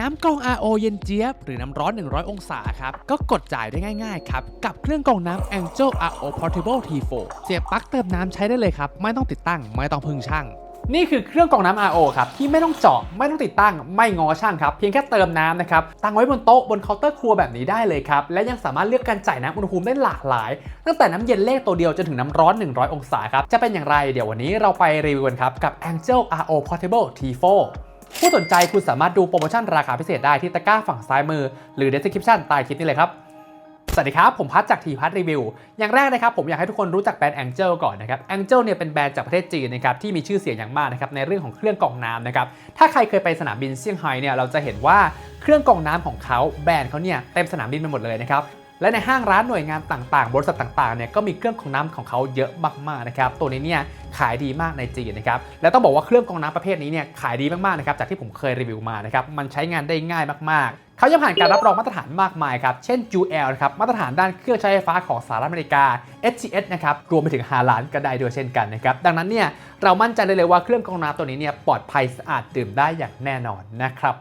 น้ำกรอง RO เย็นเจี๊ยบ หรือน้ำร้อน 100 องศาครับ ก็กดจ่ายได้ง่ายๆครับ กับเครื่องกรองน้ำ Angel RO Portable T4 เสียบปลั๊กเติมน้ำใช้ได้เลยครับ ไม่ต้องติดตั้ง ไม่ต้องพึ่งช่าง นี่คือเครื่องกรองน้ำ RO ครับ ที่ไม่ต้องเจาะไม่ต้องติดตั้ง ไม่งอช่างครับ เพียงแค่เติมน้ำนะครับ ตั้งไว้บนโต๊ะบนเคาน์เตอร์ครัวแบบนี้ได้เลยครับ และยังสามารถเลือกการจ่ายน้ำอุณหภูมิได้หลากหลาย ตั้งแต่น้ำเย็นเลขตัวเดียวจนถึงน้ำร้อน 100 องศาครับจะเป็นอย่างไรเดี๋ยววันนี้เราไปรีวิวกันครับกับ Angel RO Portable T4 ผู้สนใจคุณสามารถดูโปรโมชั่นราคาพิเศษได้ที่ตะกร้าฝั่งซ้ายมือ หรือ description ใต้คลิปนี้เลยครับสวัสดีครับ ผมพัทจากทีพัทรีวิว อย่างแรกนะครับ ผมอยากให้ทุกคนรู้จักแบรนด์ Angel ก่อนนะครับ Angel เนี่ยเป็นแบรนด์จากประเทศจีนนะครับที่มีชื่อเสียงอย่างมากนะครับในเรื่องของเครื่องกรองน้ำนะครับ ถ้าใครเคยไปสนามบินเซี่ยงไฮ้เนี่ยเราจะเห็นว่าเครื่องกรองน้ำของเขาแบรนด์เขาเนี่ยเต็มสนามบินไปหมดเลยนะครับ และในห้างร้านหน่วยงานต่างๆ บริษัทต่างๆเนี่ยก็มีเครื่องกรองน้ำของเขาเยอะมากๆนะครับตัวนี้เนี่ยขายดีมากในจีนนะครับและต้องบอกว่าเครื่องกรองน้ำประเภทนี้เนี่ยขายดีมากๆนะครับจากที่ผมเคยรีวิวมานะครับมันใช้งานได้ง่ายมากๆเขายังผ่านการรับรองมาตรฐานมากมายครับ เช่น UL นะครับ มาตรฐานด้านเครื่องใช้ไฟฟ้าของสหรัฐอเมริกา SGS นะครับ รวมไปถึงฮาลานก็ได้ด้วยเช่นกันนะครับ ดังนั้นเนี่ย เรามั่นใจได้เลยว่าเครื่องกรองน้ำตัวนี้เนี่ยปลอดภัยสะอาดดื่มได้อย่างแน่นอนนะครับ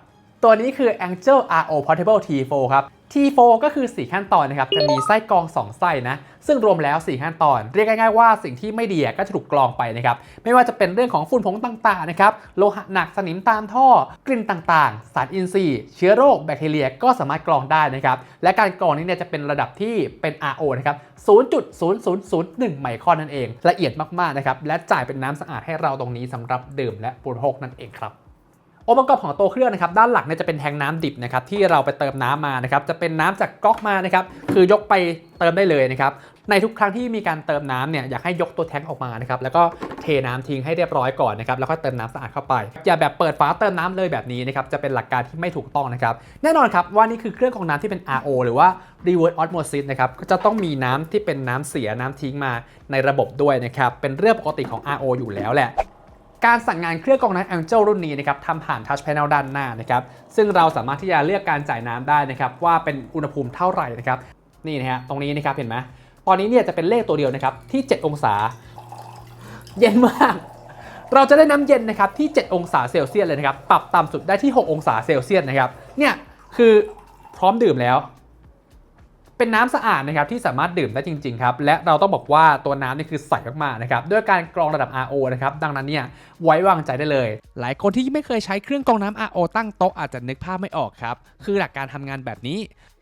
ตัวนี้คือ Angel RO Portable T4 ครับ T4 ก็คือ 4 ขั้นตอนนะครับ จะมีไส้กรอง 2 ไส้นะ ซึ่งรวมแล้ว 4 ขั้นตอน เรียกง่ายๆว่าสิ่งที่ไม่ดีก็จะถูกกรองไปนะครับ ไม่ว่าจะเป็นเรื่องของฝุ่นผงต่างๆนะครับ โลหะหนักสนิมตามท่อ กลิ่นต่างๆ สารอินทรีย์ เชื้อโรคแบคทีเรียก็สามารถกรองได้นะครับ และการกรองนี้เนี่ยจะเป็นระดับที่เป็น RO นะครับ 0.0001 ไมครนั่นเอง ละเอียดมากๆนะครับ และจ่ายเป็นน้ำสะอาดให้เราตรงนี้สำหรับดื่มและบริโภคนั่นเองครับ องค์ประกอบของตัวเครื่องนะครับด้านหลักเนี่ยจะเป็นแทงน้ำดิบนะครับที่เราไปเติมน้ำมานะครับจะเป็นน้ำจากก๊อกมานะครับคือยกไปเติมได้เลยนะครับในทุกครั้งที่มีการเติมน้ำเนี่ยอยากให้ยกตัวแทงออกมานะครับแล้วก็เทน้ำทิ้งให้เรียบร้อยก่อนนะครับแล้วก็เติมน้ำสะอาดเข้าไป อย่าแบบเปิดฝาเติมน้ำเลยแบบนี้นะครับจะเป็นหลักการที่ไม่ถูกต้องนะครับแน่นอนครับว่านี่คือเครื่องกรองน้ำที่เป็น RO หรือว่า reverse osmosis นะครับก็จะต้องมีน้ำที่เป็นน้ำเสียน้ำทิ้งมาในระบบด้วยนะครับเป็นเรื่องปกติของ RO อยู่แล้วแหละ การสั่งงานเครื่องกรองน้ำ Angel รุ่นนี้นะครับทำผ่าน Touch Panel ด้านหน้านะครับซึ่งเราสามารถที่จะเลือกการจ่ายน้ำได้นะครับว่าเป็นอุณหภูมิเท่าไหร่นะครับนี่นะฮะตรงนี้นะครับเห็นไหมตอนนี้เนี่ยจะเป็นเลขตัวเดียวนะครับที่ 7 องศา เย็นมาก เราจะได้น้ำเย็นนะครับที่ 7 องศาเซลเซียสเลยนะครับปรับต่ำสุดได้ที่ 6 องศาเซลเซียสนะครับเนี่ยคือพร้อมดื่มแล้ว เป็นน้ำสะอาดนะครับที่สามารถดื่มได้จริงๆครับและเราต้องบอกว่าตัวน้ำนี่คือใสมากๆนะครับด้วยการกรองระดับ RO นะครับดังนั้นเนี่ยไว้วางใจได้เลย หลายคนที่ไม่เคยใช้เครื่องกรองน้ำ RO ตั้งโต๊ะอาจจะนึกภาพไม่ออกครับคือหลักการทำงานแบบนี้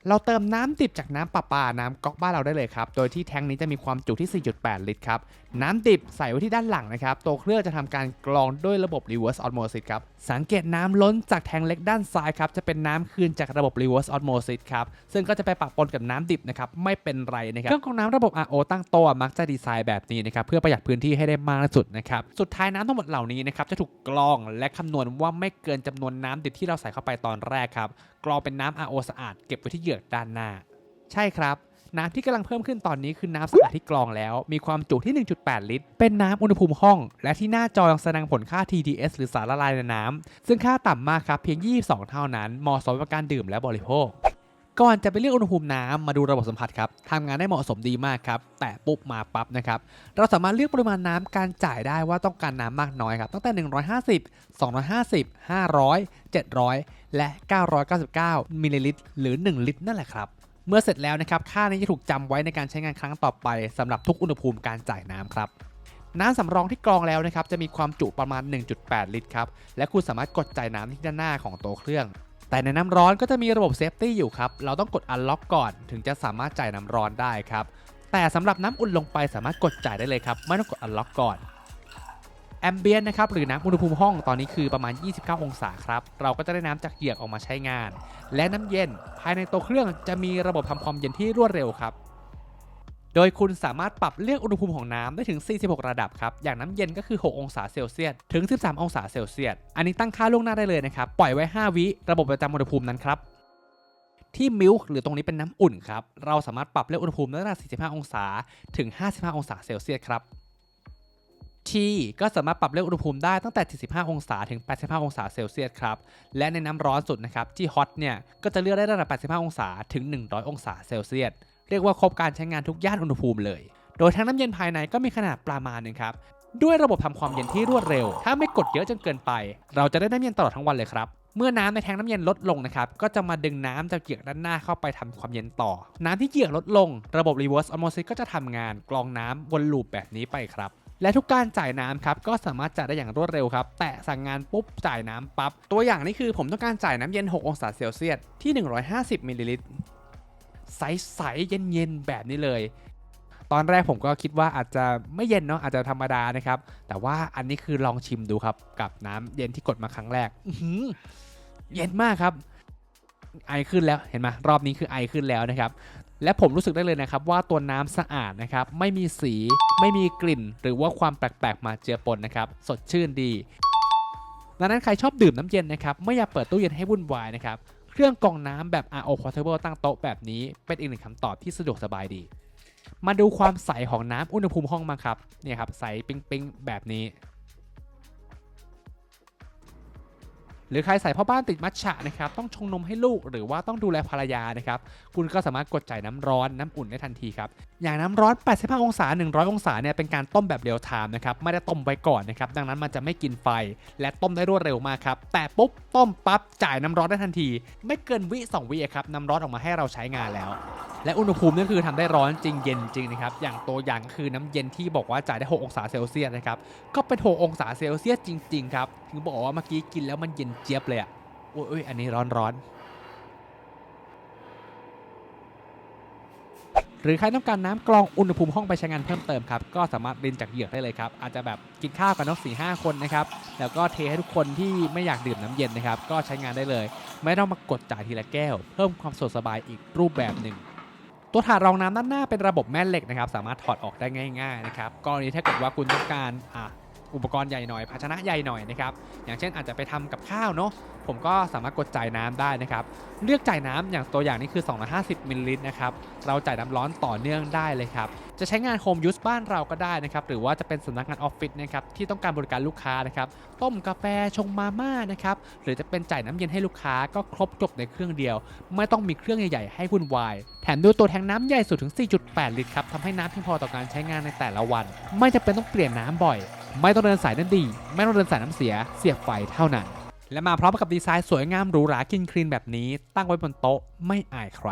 เราเติมน้ำดิบจากน้ำประปา น้ำก๊อกบ้านเราได้เลยครับ โดยที่แทงนี้จะมีความจุที่ 4.8 ลิตรครับ น้ำดิบใส่ไว้ที่ด้านหลังนะครับ ตัวเครื่องจะทำการกรองด้วยระบบ reverse osmosis ครับ สังเกตน้ำล้นจากแทงเล็กด้านซ้ายครับ จะเป็นน้ำคืนจากระบบ reverse osmosis ครับ ซึ่งก็จะไปปะปนกับน้ำดิบนะครับ ไม่เป็นไรนะครับ เครื่องกรองน้ำระบบ RO ตั้งโต๊ะมักจะดีไซน์แบบนี้นะครับ เพื่อประหยัดพื้นที่ให้ได้มากที่สุดนะครับ สุดท้ายน้ำทั้งหมดเหล่านี้นะครับจะถูกกรองและคำนวณว่าไม่เกินจำนวนน้ำดิบที่เราใส่เข้าไปตอนแรกครับกรองเป็นน้ำ RO สะอาดเก็บไว้ที่เหยือกด้านหน้า ใช่ครับ น้ำที่กำลังเพิ่มขึ้นตอนนี้คือน้ำสะอาดที่กรองแล้ว มีความจุที่ 1.8 ลิตร เป็นน้ำอุณหภูมิห้อง และที่หน้าจอยังแสดงผลค่า TDS หรือสารละลายในน้ำซึ่งค่าต่ำมากครับเพียง 22 เท่านั้นเหมาะสมกับการดื่มและบริโภค ก่อนจะไปเลือกอุณหภูมิน้ำมาดูระบบสัมผัสครับทำงานได้เหมาะสมดีมากครับ แตะปุ๊บมาปั๊บนะครับ เราสามารถเลือกปริมาณน้ำการจ่ายได้ว่าต้องการน้ำมากน้อยครับ ตั้งแต่ 150 250 500 700 และ 999มิลลิลิตรหรือ 1 ลิตรนั่นแหละครับ เมื่อเสร็จแล้วนะครับ ค่านี้จะถูกจำไว้ในการใช้งานครั้งต่อไปสำหรับทุกอุณหภูมิการจ่ายน้ำครับน้ำสำรองที่กรองแล้วนะครับจะมีความจุประมาณ 1.8 ลิตรครับและคุณสามารถกดจ่ายน้ำที่ด้านหน้าของโตเครื่อง แต่ในน้ำร้อนก็จะมีระบบเซฟตี้อยู่ครับ เราต้องกดอันล็อกก่อนถึงจะสามารถจ่ายน้ำร้อนได้ครับ แต่สำหรับน้ำอุ่นลงไปสามารถกดจ่ายได้เลยครับ ไม่ต้องกดอันล็อกก่อนแอมเบียนนะครับหรือน้ำอุณหภูมิห้องตอนนี้คือประมาณ 29 องศาครับ เราก็จะได้น้ำจากเหยือกออกมาใช้งาน และน้ำเย็นภายในตัวเครื่องจะมีระบบทำความเย็นที่รวดเร็วครับ โดยคุณสามารถปรับเลือกอุณหภูมิของน้ำได้ถึง 46 ระดับครับ อย่างน้ำเย็นก็คือ 6 องศาเซลเซียส ถึง 13 องศาเซลเซียส อันนี้ตั้งค่าล่วงหน้าได้เลยนะครับ ปล่อยไว้ 5 วิระบบประจำอุณหภูมินั้นครับ ที่มิลค์หรือตรงนี้เป็นน้ำอุ่นครับ เราสามารถปรับเลือกอุณหภูมิได้ตั้งแต่45 องศา ถึง 55 องศาเซลเซียสครับ T ก็สามารถปรับเลือกอุณหภูมิได้ตั้งแต่45องศา ถึง 85 องศาเซลเซียสครับ และในน้ำร้อนสุดนะครับที่ Hot เนี่ย ก็จะเลือกได้ตั้งแต่ 85 องศา ถึง 100 องศาเซลเซียส เรียกว่าครบการใช้งานทุกย่านอุณหภูมิเลย โดยทั้งน้ำเย็นภายในก็มีขนาดประมาณนึงครับ ด้วยระบบทำความเย็นที่รวดเร็ว ถ้าไม่กดเยอะจนเกินไป เราจะได้น้ำเย็นตลอดทั้งวันเลยครับเมื่อน้ำในแทงน้ำเย็นลดลงนะครับ ก็จะมาดึงน้ำจากเหยือกด้านหน้าเข้าไปทำความเย็นต่อ น้ำที่เหยือกลดลง ระบบ reverse osmosis ก็จะทำงานกรองน้ำวนลูปแบบนี้ไปครับ และทุกการจ่ายน้ำครับ ก็สามารถจ่ายได้อย่างรวดเร็วครับ แตะสั่งงานปุ๊บจ่ายน้ำปั๊บ ตัวอย่างนี่คือผมต้องการจ่ายน้ำเย็น 6 องศาเซลเซียสที่ 150มิลลิลิตร ใสๆเย็นๆแบบนี้เลย ตอนแรกผมก็คิดว่าอาจจะไม่เย็นเนาะอาจจะธรรมดานะครับ แต่ว่าอันนี้คือลองชิมดูครับ กับน้ำเย็นที่กดมาครั้งแรกอืเย็นมากครับ ไอขึ้นแล้วเห็นไหมรอบนี้คือไอขึ้นแล้วนะครับและผมรู้สึกได้เลยนะครับว่าตัวน้ำสะอาดนะครับไม่มีสีไม่มีกลิ่น หรือว่าความแปลกๆมาเจือปนนะครับสดชื่นดีดังนั้นใครชอบดื่มน้ำเย็นนะครับไม่อยากเปิดตู้เย็นให้วุ่นวายนะครับ เครื่องกรองน้ำแบบ RO Portable ตั้งโต๊ะแบบนี้เป็นอีกหนึ่งคำตอบที่สะดวกสบายดี มาดูความใสของน้ำอุณหภูมิห้องมาครับเนี่ยครับใสปิ๊งๆแบบนี้ หรือใครใส่พ่อบ้านติดมัทฉะนะครับต้องชงนมให้ลูกหรือว่าต้องดูแลภรรยานะครับคุณก็สามารถกดจ่ายน้ำร้อนน้ำอุ่นได้ทันทีครับอย่างน้ำร้อน 85 องศา 100 องศาเนี่ยเป็นการต้มแบบเรียลไทม์นะครับไม่ได้ต้มไว้ก่อนนะครับดังนั้นมันจะไม่กินไฟ และต้มได้รวดเร็วมากครับแต่ปุ๊บต้มปั๊บจ่ายน้ำร้อนได้ทันที ไม่เกินวิ2วิครับน้ำร้อนออกมาให้เราใช้งานแล้ว และอุณหภูมินี่คือทำได้ร้อนจริงเย็นจริงนะครับ อย่างตัวอย่างก็คือน้ำเย็นที่บอกว่าจ่ายได้ 6 องศาเซลเซียสนะครับ ก็เป็น 6 องศาเซลเซียสจริง ๆ ครับ ถึงบอกว่าเมื่อกี้กินแล้วมันเย็นเจี๊ยบเลยอะโอ้ยอันนี้ร้อนร้อนหรือใครต้องการน้ำกรองอุณหภูมิห้องไปใช้งานเพิ่มเติมครับ ก็สามารถรินจากเหยือกได้เลยครับ อาจจะแบบกินข้าวกันนกสี่ห้าคนนะครับ แล้วก็เทให้ทุกคนที่ไม่อยากดื่มน้ำเย็นนะครับ ก็ใช้งานได้เลย ไม่ต้องมากดจ่ายทีละแก้ว เพิ่มความสะดวกสบายอีกรูปแบบหนึ่ง ตัวถาดรองน้ำด้านหน้าเป็นระบบแม่เหล็กนะครับ สามารถถอดออกได้ง่าย ๆ นะครับกรณีถ้าเกิดว่าคุณต้องการอะ อุปกรณ์ใหญ่หน่อย ภาชนะใหญ่หน่อยนะครับอย่างเช่นอาจจะไปทำกับข้าวเนาะผมก็สามารถกดจ่ายน้ำได้นะครับเลือกจ่ายน้ำอย่างตัวอย่างนี้คือ 250มิลลิลิตรนะครับเราจ่ายน้ำร้อนต่อเนื่องได้เลยครับจะใช้งานโฮมยูสบ้านเราก็ได้นะครับหรือว่าจะเป็นสำนักงานออฟฟิศนะครับที่ต้องการบริการลูกค้านะครับต้มกาแฟชงมาม่านะครับหรือจะเป็นจ่ายน้ำเย็นให้ลูกค้าก็ครบจบในเครื่องเดียว ไม่ต้องมีเครื่องใหญ่ๆให้วุ่นวายแถมด้วยตัวแทงน้ำใหญ่สุดถึง 4.8 ลิตรครับทำให้น้ำเพียงพอต่อการใช้งานในแต่ละวัน ไม่จำเป็นต้องเปลี่ยนน้ำบ่อย ไม่ต้องเดินสายน้ำดี ไม่ต้องเดินสายน้ำเสีย เสียบไฟเท่านั้น และมาพร้อมกับดีไซน์สวยงามหรูหรากินคลีนแบบนี้ ตั้งไว้บนโต๊ะไม่อายใคร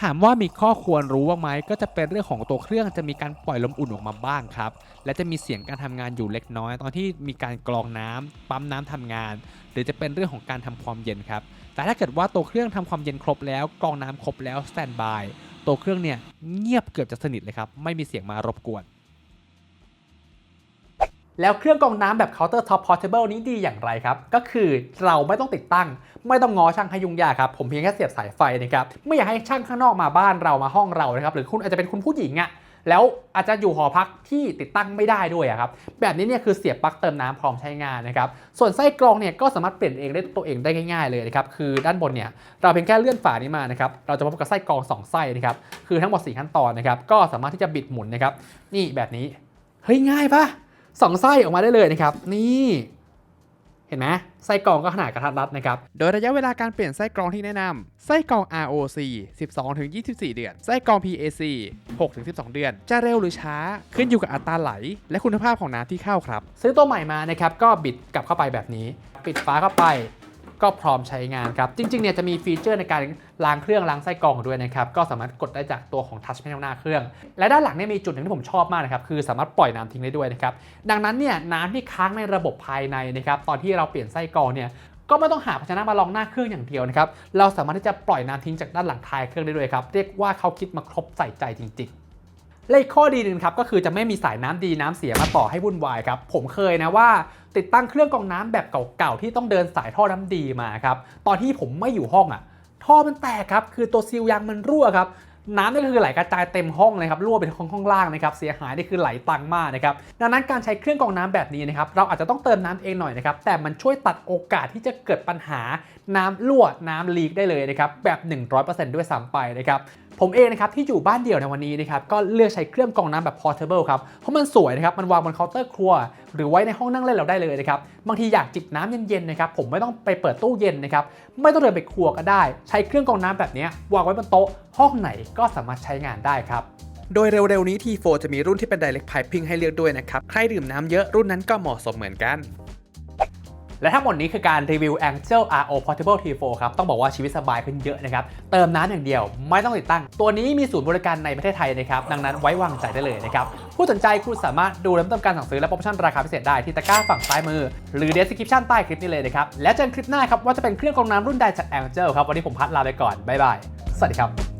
ถามว่ามีข้อควรรู้บ้างไหมก็จะเป็นเรื่องของตัวเครื่องจะมีการปล่อยลมอุ่นออกมาบ้างครับ และจะมีเสียงการทำงานอยู่เล็กน้อย ตอนที่มีการกรองน้ำปั๊มน้ำทำงาน หรือจะเป็นเรื่องของการทำความเย็นครับ แต่ถ้าเกิดว่าตัวเครื่องทำความเย็นครบแล้วกรองน้ำครบแล้วสแตนบายตัวเครื่องเนี่ยเงียบเกือบจะสนิทเลยครับไม่มีเสียงมารบกวน แล้วเครื่องกรองน้ำแบบ counter top portable นี้ดีอย่างไรครับ ก็คือเราไม่ต้องติดตั้ง ไม่ต้องงอช่างให้ยุ่งยากครับ ผมเพียงแค่เสียบสายไฟนะครับ ไม่อยากให้ช่างข้างนอกมาบ้านเรามาห้องเรานะครับ หรือคุณอาจจะเป็นคุณผู้หญิงอะแล้วอาจจะอยู่หอพักที่ติดตั้งไม่ได้ด้วยอะครับ แบบนี้เนี่ยคือเสียบปลั๊กเติมน้ำพร้อมใช้งานนะครับ ส่วนไส้กรองเนี่ยก็สามารถเปลี่ยนเองได้ตัวเองได้ง่ายๆเลยนะครับ คือด้านบนเนี่ยเราเพียงแค่เลื่อนฝานี้มานะครับ เราจะพบกับไส้กรองสองไส้นะครับ คือทั้งหมด 4 ขั้นตอนนะครับ ก็สามารถที่จะบิดหมุนนะครับ นี่แบบนี้ เฮ้ยง่ายปะ สองไส้ออกมาได้เลยนะครับ นี่เห็นไหมไส้กรองก็ขนาดกระทัดรัดนะครับ โดยระยะเวลาการเปลี่ยนไส้กรองที่แนะนำไส้กรอง ROC 12-24 เดือน ไส้กรอง PAC 6-12 เดือน จะเร็วหรือช้าขึ้นอยู่กับอัตราไหล และคุณภาพของน้ำที่เข้าครับ ซื้อตัวใหม่มานะครับก็บิดกลับเข้าไปแบบนี้ ปิดฝาเข้าไป ก็พร้อมใช้งานครับ จริงๆเนี่ยจะมีฟีเจอร์ในการล้างเครื่องล้างไส้กรองด้วยนะครับ ก็สามารถกดได้จากตัวของทัชแพนหน้าเครื่อง และด้านหลังเนี่ยมีจุดหนึ่งที่ผมชอบมากนะครับ คือสามารถปล่อยน้ำทิ้งได้ด้วยนะครับ ดังนั้นเนี่ยน้ำที่ค้างในระบบภายในนะครับตอนที่เราเปลี่ยนไส้กรองเนี่ยก็ไม่ต้องหาภาชนะมาลองหน้าเครื่องอย่างเดียวนะครับ เราสามารถที่จะปล่อยน้ำทิ้งจากด้านหลังท้ายเครื่องได้ด้วยครับ เรียกว่าเขาคิดมาครบใส่ใจจริงๆ และอีกข้อดีหนึ่งครับก็คือจะไม่มีสายน้ำดีน้ำเสียมาต่อให้วุ่นวายครับผมเคยนะว่าติดตั้งเครื่องกรองน้ำแบบเก่าๆที่ต้องเดินสายท่อน้ำดีมาครับตอนที่ผมไม่อยู่ห้องอะท่อมันแตกครับคือตัวซีลยางมันรั่วครับน้ำนี่คือไหลกระจายเต็มห้องเลยครับรั่วเป็นห้องข้างล่างนะครับเสียหายนี่คือไหลตังมากนะครับดังนั้นการใช้เครื่องกรองน้ำแบบนี้นะครับเราอาจจะต้องเติมน้ำเองหน่อยนะครับแต่มันช่วยตัดโอกาสที่จะเกิดปัญหาน้ำรั่วน้ำลีกได้เลยนะครับแบบ 100%ด้วยซ้ำไปนะครับ ผมเองนะครับที่อยู่บ้านเดี่ยวในวันนี้นะครับก็เลือกใช้เครื่องกรองน้ำแบบ portable ครับ เพราะมันสวยนะครับ มันวางบนเคาน์เตอร์ครัว หรือไว้ในห้องนั่งเล่นเราได้เลยนะครับ บางทีอยากจิบน้ำเย็นๆนะครับผมไม่ต้องไปเปิดตู้เย็นนะครับไม่ต้องเดินไปครัวก็ได้ ใช้เครื่องกรองน้ำแบบนี้วางไว้บนโต๊ะห้องไหนก็สามารถใช้งานได้ครับโดยเร็วๆนี้ T4 จะมีรุ่นที่เป็น direct piping ให้เลือกด้วยนะครับ ใครดื่มน้ำเยอะรุ่นนั้นก็เหมาะสมเหมือนกัน และทั้งหมดนี้คือการรีวิว Angel RO Portable T4 ครับ ต้องบอกว่าชีวิตสบายขึ้นเยอะนะครับ เติมน้ำอย่างเดียวไม่ต้องติดตั้ง ตัวนี้มีศูนย์บริการในประเทศไทยนะครับ ดังนั้นไว้วางใจได้เลยนะครับ ผู้สนใจคุณสามารถดูเริ่มต้นการสั่งซื้อและโปรโมชั่นราคาพิเศษได้ที่ตะกร้าฝั่งซ้ายมือ หรือ description ใต้คลิปนี้เลยนะครับ และเจอกันคลิปหน้าครับว่าจะเป็นเครื่องกรองน้ำรุ่นใดจาก Angel ครับวันนี้ผมพัดลาไปก่อนบ๊ายบายสวัสดีครับ